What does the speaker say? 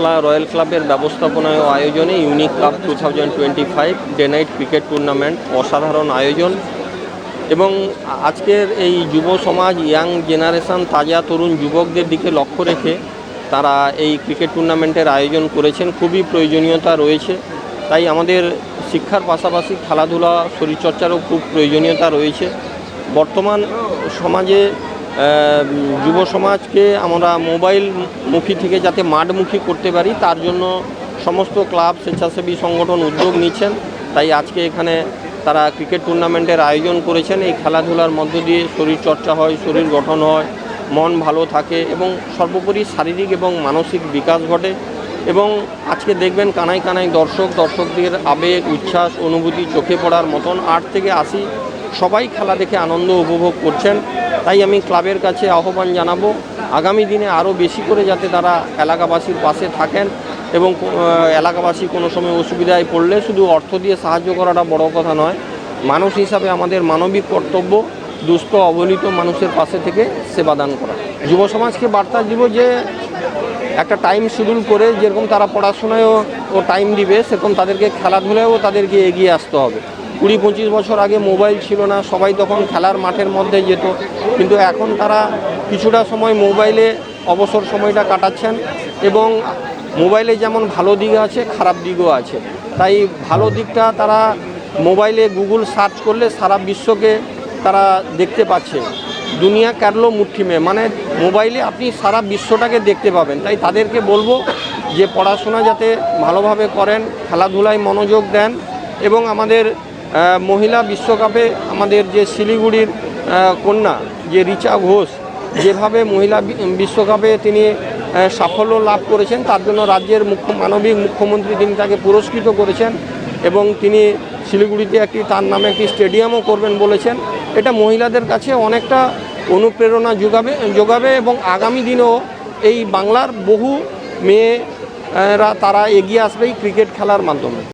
Royal ক্লাবের ব্যবস্থাপনায় আয়োজনে unique club two thousand twenty five day night cricket tournament অসাধারণ আয়োজন। এবং আজকের এই যুব সমাজ, ইয়াং জেনারেশান, তাজা তরুণ যুবকদের দিকে লক্ষ্য রেখে তারা এই ক্রিকেট টুর্নামেন্টের আয়োজন করেছেন। খুবই প্রয়োজনীয়তা রয়েছে। তাই আমাদের শিক্ষার পাশাপাশি খেলাধুলা, শরীরচর্চারও খুব প্রয়োজনীয়তা রয়েছে। বর্তমান সমাজে যুব সমাজকে আমরা মোবাইল মুখী থেকে যাতে মাঠমুখী করতে পারি, তার জন্য সমস্ত ক্লাব, স্বেচ্ছাসেবী সংগঠন উদ্যোগ নিচ্ছেন। তাই আজকে এখানে তারা ক্রিকেট টুর্নামেন্টের আয়োজন করেছেন। এই খেলাধুলার মধ্য দিয়ে শরীর চর্চা হয়, শরীর গঠন হয়, মন ভালো থাকে এবং সর্বোপরি শারীরিক এবং মানসিক বিকাশ ঘটে। এবং আজকে দেখবেন কানায় কানায় দর্শক, দর্শকদের আবেগ, উচ্ছ্বাস, অনুভূতি চোখে পড়ার মতন। আট থেকে আশি সবাই খেলা দেখে আনন্দ উপভোগ করছেন। তাই আমি ক্লাবের কাছে আহ্বান জানাব, আগামী দিনে আরও বেশি করে যাতে তারা এলাকাবাসীর পাশে থাকেন এবং এলাকাবাসী কোনো সময় অসুবিধায় পড়লে শুধু অর্থ দিয়ে সাহায্য করাটা বড় কথা নয়, মানুষ হিসাবে আমাদের মানবিক কর্তব্য দুস্থ, অবহেলিত মানুষের পাশে থেকে সেবাদান করা। যুব সমাজকে বার্তা দিব যে, একটা টাইম শিডিউল করে যেরকম তারা পড়াশোনায়ও ও টাইম দিবে, সেরকম তাদেরকে খেলাধুলায়ও তাদেরকে এগিয়ে আসতে হবে। কুড়ি পঁচিশ বছর আগে মোবাইল ছিল না, সবাই তখন খেলার মাঠের মধ্যে যেত। কিন্তু এখন তারা কিছুটা সময় মোবাইলে অবসর সময়টা কাটাচ্ছেন এবং মোবাইলে যেমন ভালো দিক আছে, খারাপ দিকও আছে। তাই ভালো দিকটা তারা মোবাইলে গুগল সার্চ করলে সারা বিশ্বকে তারা দেখতে পাচ্ছে। দুনিয়া কাটলো মুঠি মে মানে মোবাইলে আপনি সারা বিশ্বটাকে দেখতে পাবেন। তাই তাদেরকে বলব যে পড়াশোনা যাতে ভালোভাবে করেন, খেলাধুলায় মনোযোগ দেন এবং আমাদের মহিলা বিশ্বকাপে আমাদের যে শিলিগুড়ির কন্যা, যে রিচা ঘোষ, যেভাবে মহিলা বিশ্বকাপে তিনি সাফল্য লাভ করেছেন, তার জন্য রাজ্যের মুখ্য, মানবিক মুখ্যমন্ত্রী তিনি তাকে পুরস্কৃত করেছেন এবং তিনি শিলিগুড়িতে একটি, তার নামে একটি স্টেডিয়ামও করবেন বলেছেন। এটা মহিলাদের কাছে অনেকটা অনুপ্রেরণা যোগাবে যোগাবে এবং আগামী দিনেও এই বাংলার বহু মেয়েরা, তারা এগিয়ে আসবে এই ক্রিকেট খেলার মাধ্যমে।